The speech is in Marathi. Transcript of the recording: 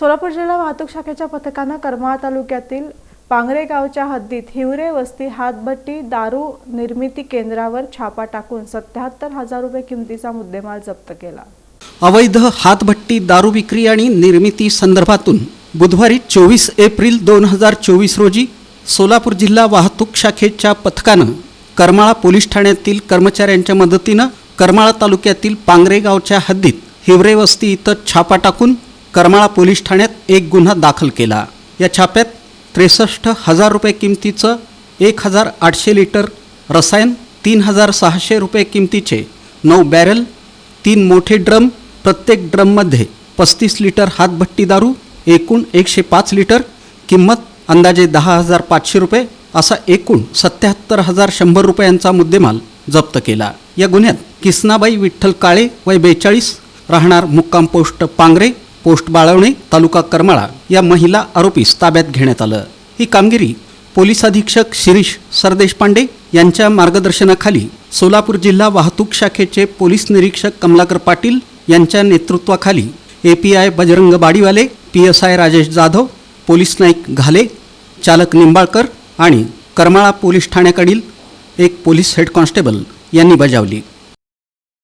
सोलापूर जिल्हा वाहतूक शाखेच्या पथकानं करमाळा तालुक्यातील पांगरे गावच्या हद्दीत हिवरे वस्ती हातभट्टी दारू निर्मिती केंद्रावर छापा टाकून सत्याहत्तर हजार रुपये किमतीचा मुद्देमाल जप्त केला. अवैध हातभट्टी दारू विक्री आणि निर्मिती संदर्भातून बुधवारी चोवीस एप्रिल दोन हजार चोवीस रोजी सोलापूर जिल्हा वाहतूक शाखेच्या पथकानं करमाळा पोलीस ठाण्यातील कर्मचाऱ्यांच्या मदतीनं करमाळा तालुक्यातील पांगरे गावच्या हद्दीत हिवरे वस्ती इथं छापा टाकून करमाळा पोलीस ठाण्यात एक गुन्हा दाखल केला. या छाप्यात त्रेसष्ट हजार रुपये किमतीचं एक हजार आठशे लिटर रसायन तीन हजार सहाशे रुपये किमतीचे नऊ बॅरल तीन मोठे ड्रम प्रत्येक ड्रममध्ये पस्तीस लिटर हातभट्टी दारू एकूण एकशे पाच लिटर किंमत अंदाजे दहा हजार पाचशे रुपये असा एकूण सत्याहत्तर हजार शंभर रुपयांचा मुद्देमाल जप्त केला. या गुन्ह्यात किसनाबाई विठ्ठल काळे वय बेचाळीस राहणार मुक्काम पोस्ट पांगरे पोस्ट बाळवणे तालुका करमाळा या महिला आरोपीस ताब्यात घेण्यात आलं. ही कामगिरी पोलीस अधीक्षक शिरीष सरदेशपांडे यांच्या मार्गदर्शनाखाली सोलापूर जिल्हा वाहतूक शाखेचे पोलीस निरीक्षक कमलाकर पाटील यांच्या नेतृत्वाखाली A P I Bajrang Badiwale P S I Rajesh Jadhav police Naik Ghale चालक निंबाळकर आणि करमाळा पोलीस ठाण्याकडील एक पोलीस हेड कॉन्स्टेबल यांनी बजावली.